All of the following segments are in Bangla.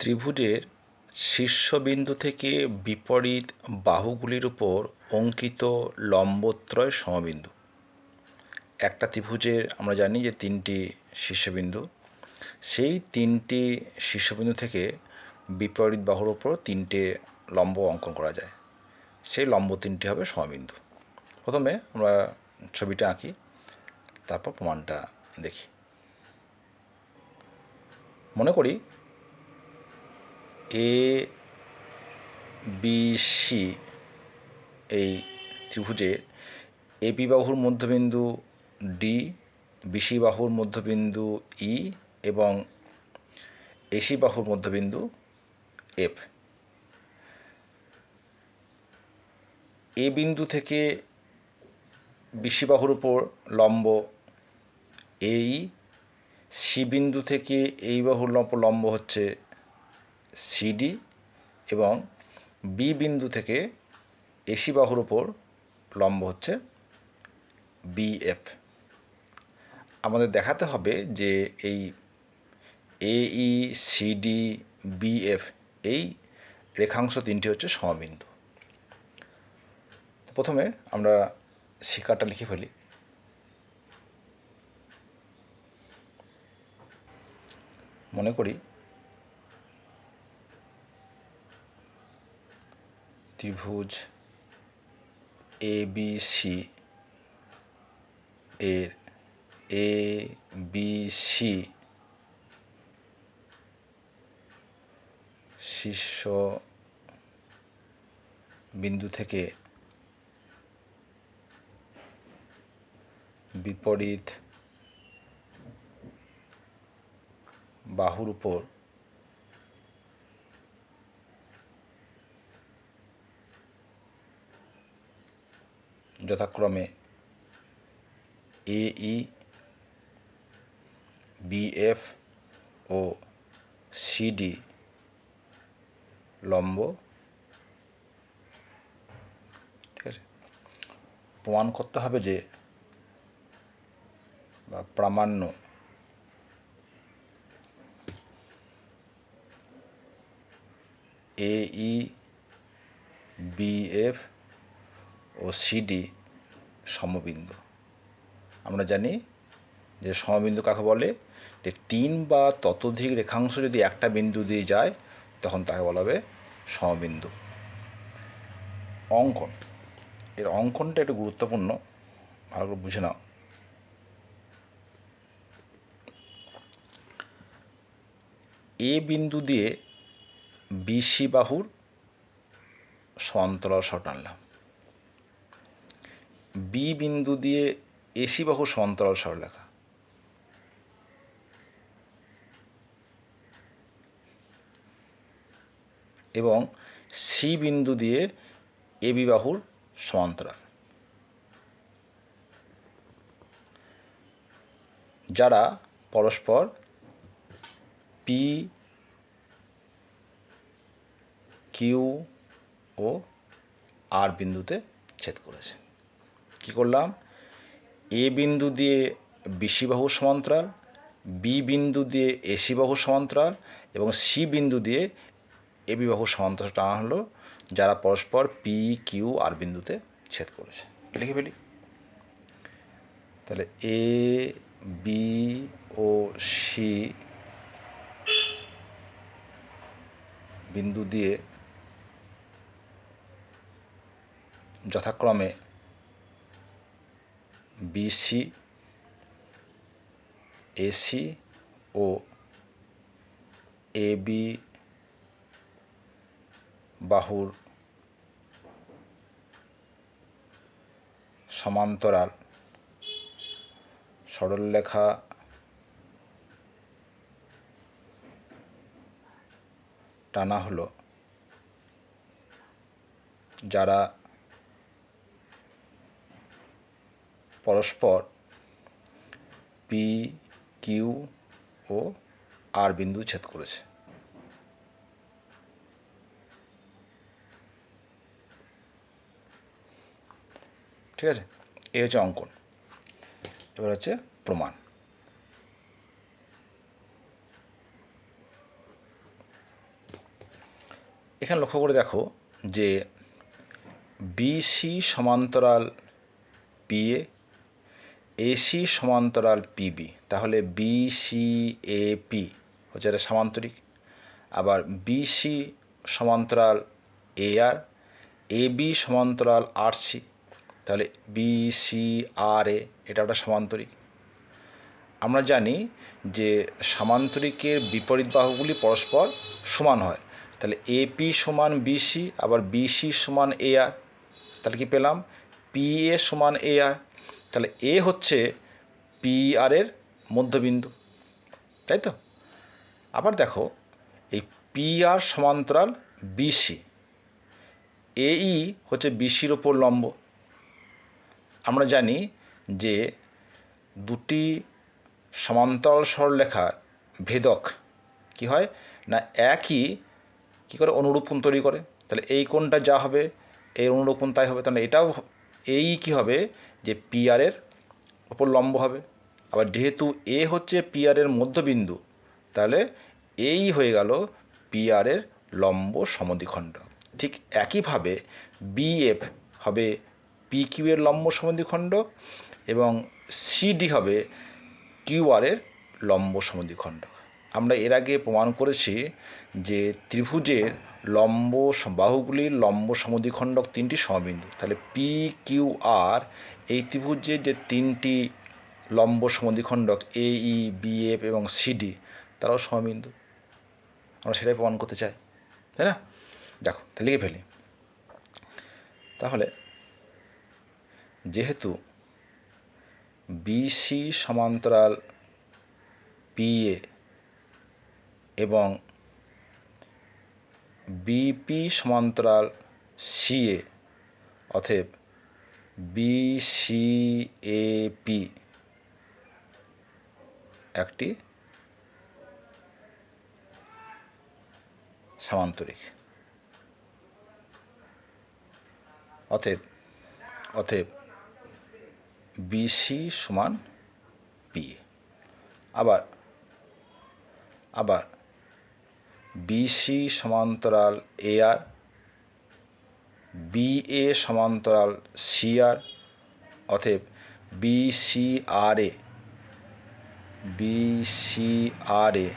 ত্রিভুজের শীর্ষবিন্দু থেকে বিপরীত বাহুগুলির উপর অঙ্কিত লম্বত্রয় সমবিন্দু। একটা ত্রিভুজের আমরা জানি যে তিনটি শীর্ষবিন্দু। সেই তিনটি শীর্ষবিন্দু থেকে বিপরীত বাহুর উপর তিনটে লম্ব অঙ্কন করা যায়। সেই লম্ব তিনটি হবে সমবিন্দু। প্রথমে আমরা ছবিটা আঁকি, তারপর প্রমাণটা দেখি। মনে করি এ বি সি এই ত্রিভুজের এবি বাহুর মধ্যবিন্দু ডি বিসি বাহুর মধ্যবিন্দু ই এবং এসি বাহুর মধ্যবিন্দু এফ এ বিন্দু থেকে বিসি বাহুর উপর লম্ব এই সি বিন্দু থেকে এই বাহুর লম্ব লম্ব হচ্ছে সিডি এবং বি বিন্দু থেকে এসি বাহুর উপর লম্ব হচ্ছে বিএফ আমাদের দেখাতে হবে যে এই এই সিডি বিএফ এই রেখাংশ তিনটি হচ্ছে সমবিন্দু। প্রথমে আমরা শিকারটা লিখে ফেলি। মনে করি ত্রিভুজ এ বি সি এর এ বি সি শীর্ষ বিন্দু থেকে বিপরীত বাহুর উপর যথাক্রমে এই বিএফ ও সিডি লম্ব। ঠিক আছে? প্রমাণ করতে হবে যে বা প্রামাণ্য এই বিএফ ও সিডি সমবিন্দু। আমরা জানি যে সমবিন্দু কাকে বলে? যে তিন বা ততোধিক রেখাংশ যদি একটা বিন্দু দিয়ে যায়, তখন তাকে বলা হবে সমবিন্দু। অঙ্কন। এর অঙ্কনটা একটু গুরুত্বপূর্ণ, ভালো করে বুঝে নাও। এ বিন্দু দিয়ে বিসি বাহুর সমান্তরাল সহ টানলাম। বি বিন্দু দিয়ে এসি বাহু সমান্তরাল সরলেখা এবং সি বিন্দু দিয়ে এবি বাহুর সমান্তরাল। যারা পরস্পর পি, কিউ ও আর বিন্দুতে ছেদ করেছে। কি করলাম? এ বিন্দু দিয়ে বিসি বাহু সমান্তরাল, বি বিন্দু দিয়ে এসি বাহু সমান্তরাল এবং সি বিন্দু দিয়ে এবি বাহু সমান্তরাল টানা হলো, যারা পরস্পর পি, কিউ আর বিন্দুতে ছেদ করেছে। লিখে ফেলি। তাহলে এ, বি ও সি বিন্দু দিয়ে যথাক্রমে বিসি এসি ও এবি বাহুর সমান্তরাল সরলরেখা টানা হলো যারা পরস্পর পি কিউ ও আর বিন্দু ছেদ করেছে। ঠিক আছে? এই হচ্ছে অঙ্কন। এবার হচ্ছে প্রমাণ। এখানে লক্ষ্য করে দেখো যে বিসি সমান্তরাল পিএ এসি সমান্তরাল পিবি তাহলে বিসি এ পি হচ্ছে এটা সামান্তরিক। আবার বিসি সমান্তরাল এ আর এ বি সমান্তরাল আর সি তাহলে বিসি আর এ এটা একটা সামান্তরিক। আমরা জানি যে সামান্তরিকের বিপরীত বাহুগুলি পরস্পর সমান হয়। তাহলে এপি সমান বিসি আবার বিসি সমান এ আর তাহলে কি পেলাম? পি এ সমান এ আর তাহলে এ হচ্ছে পি আর এর মধ্যবিন্দু, তাই তো? আবার দেখো, এই পি আর সমান্তরাল বিসি এই হচ্ছে বিসির ওপর লম্ব। আমরা জানি যে দুটি সমান্তরাল সরলরেখার ভেদক কি হয় না একই কী করে অনুরূপ কোণ তৈরি করে? তাহলে এই কোণটা যা হবে, এর অনুরূপ কোণ তাই হবে, তাহলে এটাও, এই কি হবে? যে পি আরের ওপর লম্ব হবে। আবার যেহেতু এ হচ্ছে পি আরের মধ্যবিন্দু, তাহলে এই হয়ে গেল পি আরের লম্ব সমদ্বিখণ্ড। ঠিক একইভাবে বিএফ হবে পি কিউ এর লম্ব সমদ্বিখণ্ড এবং সিডি হবে কিউ আরের লম্ব সমদ্বিখণ্ড। আমরা এর আগে প্রমাণ করেছি যে ত্রিভুজের লম্ব বাহুগুলির লম্ব সমদ্বিখণ্ডক তিনটি সমবিন্দু। তাহলে পি কিউ আর এই ত্রিভুজের যে তিনটি লম্ব সমদ্বিখণ্ডক এ ই বি এফ এবং সিডি তারাও সমবিন্দু। আমরা সেটাই প্রমাণ করতে চাই, তাই না? দেখো, তাহলে লিখে ফেলি। তাহলে যেহেতু বিসি সমান্তরাল পিএ এবং বিপি সমান্তরাল সিএ অতএব বিসিএপি একটি সামান্তরিক। অতএব অতএব বিসি সমান পি আবার আবার বিসি সমান্তরাল এ আর বিএ সমান্তরাল সি আর অতএব বিসি আর এ বিসি আর এ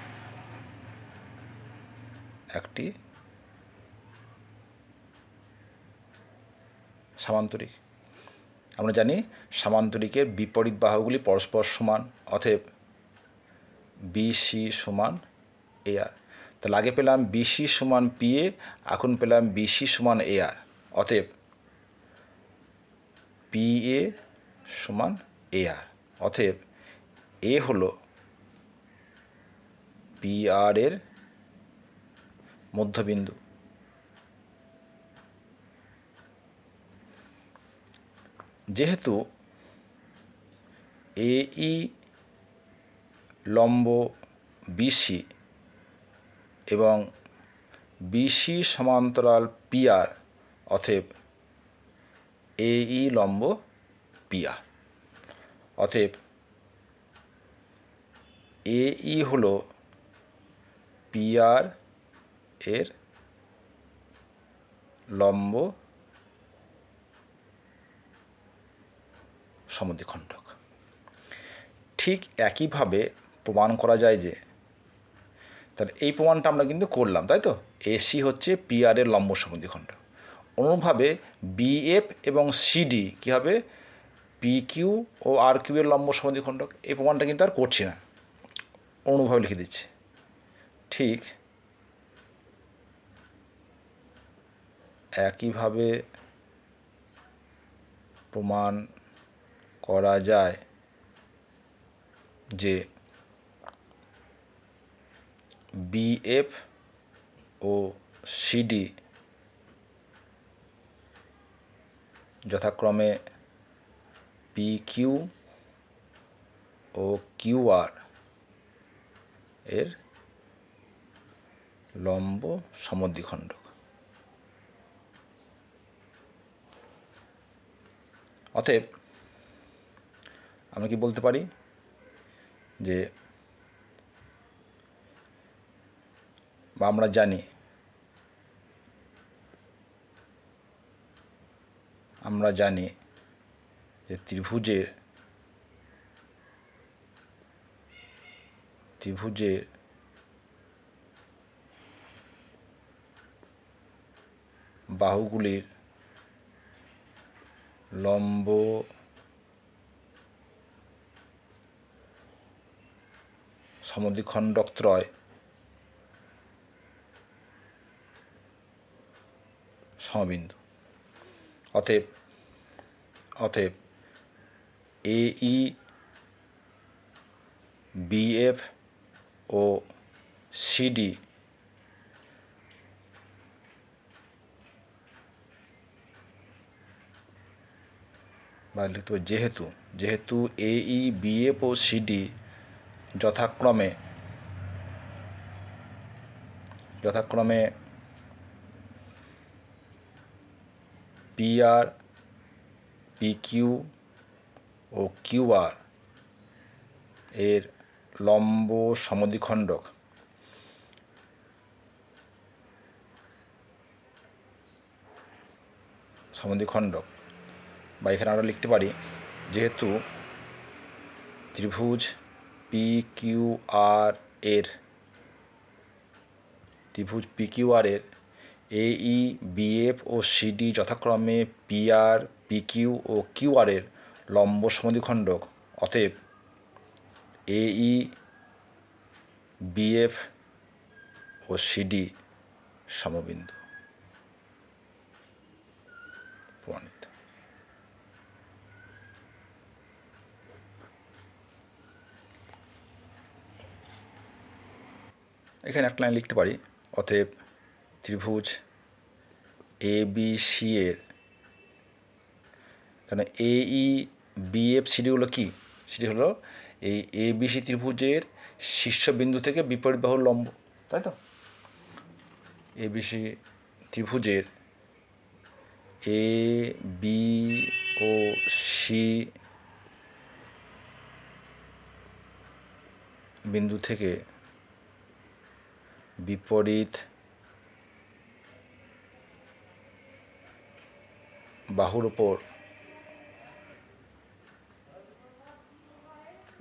একটি সামান্তরিক। আমরা জানি সামান্তরিকের বিপরীত বাহুগুলি পরস্পর সমান, অতএব বিসি সমান এ আর তাহলে আগে পেলাম বিসি সমান পি এ এখন পেলাম বিসি সমান এ আর অতএব পি এ সমান এ আর অতএব এ হলো পি আর এর মধ্যবিন্দু। যেহেতু এই লম্ব বিসি এবং বিসি সমান্তরাল পিআর অতএব এই লম্ব পিআর অতএব এই হল পিআর এর লম্ব সমদ্বিখণ্ডক। ঠিক একইভাবে প্রমাণ করা যায় যে তাহলে এই প্রমাণটা আমরা কিন্তু করলাম, তাই তো? এসি হচ্ছে পিআর এর লম্ব সমদ্বিখণ্ডক অনুরূপভাবে বিএফ এবং সিডি কী হবে? পিকিউ ও আর কিউ এর লম্ব সমদ্বিখণ্ডক এই প্রমাণটা কিন্তু আর করছি না। অনুভাবে লিখে দিচ্ছি। ঠিক একইভাবে প্রমাণ করা যায় যে বিএফ ও সিডি যথাক্রমে পি কিউ ও কিউ আর এর লম্ব সমদ্বিখণ্ডক অতএব, আমরা কি বলতে পারি যে বা আমরা জানি। আমরা জানি যে ত্রিভুজের ত্রিভুজের বাহুগুলির লম্ব সমদ্বিখণ্ডকত্রয় সমবিন্দু অতএব অতএব এ ই বিএফ ও সিডি বা লিখতে পারি, যেহেতু যেহেতু এ ই বিএফ ও সিডি যথাক্রমে যথাক্রমে পিআর পিকিউ ও কিউআর এর লম্ব সমদ্বিখণ্ডক। সমদ্বিখণ্ডক। বা এখানে আমরা লিখতে পারি যেহেতু ত্রিভুজ পি কিউ আর এর, ত্রিভুজ পি কিউ আর এর এ ই বিএফ ও সিডি যথাক্রমে পিআর পিকিউ ও কিউ আর এর লম্ব সমদ্বিখণ্ডক অতএব এ ই বিএফ ও সিডি সমবিন্দু। প্রমাণিত এখানে একটা লাইন লিখতে পারি। অতএব ত্রিভুজ এ বি সি এর। কারণ A E B BF CD হলো কি? সিডি হলো এই এ বি সি ত্রিভুজের শীর্ষবিন্দু থেকে বিপরীত বাহুর লম্ব, তাই তো? এ বি সি ত্রিভুজের এ বি ও সি বিন্দু থেকে বিপরীত বাহুর উপর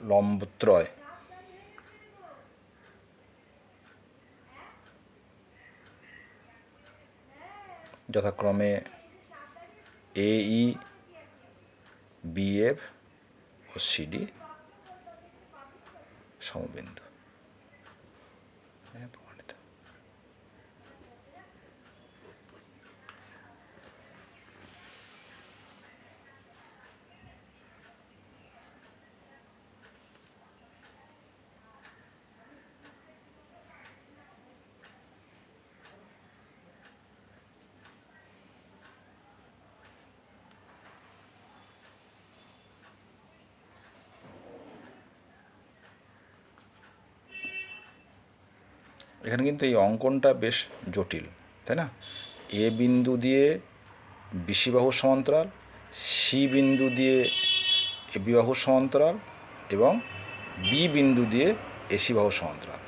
লম্বত্রয়। যথাক্রমে এ ই বিএফ ও সিডি সমবিন্দু হ্যাঁ, প্রমাণিত এখানে কিন্তু এই অঙ্কনটা বেশ জটিল, তাই না? এ বিন্দু দিয়ে বিসি বাহুর সমান্তরাল, সি বিন্দু দিয়ে এবি বাহুর সমান্তরাল এবং বি বিন্দু দিয়ে এসি বাহুর সমান্তরাল।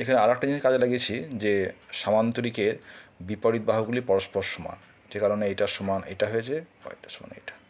এখানে আর একটা জিনিস কাজে লাগিয়েছি যে সামান্তরিকের বিপরীত বাহুগুলি পরস্পর সমান, যে কারণে এটার সমান, এটা হয়েছে বা এটার সমান, এটা।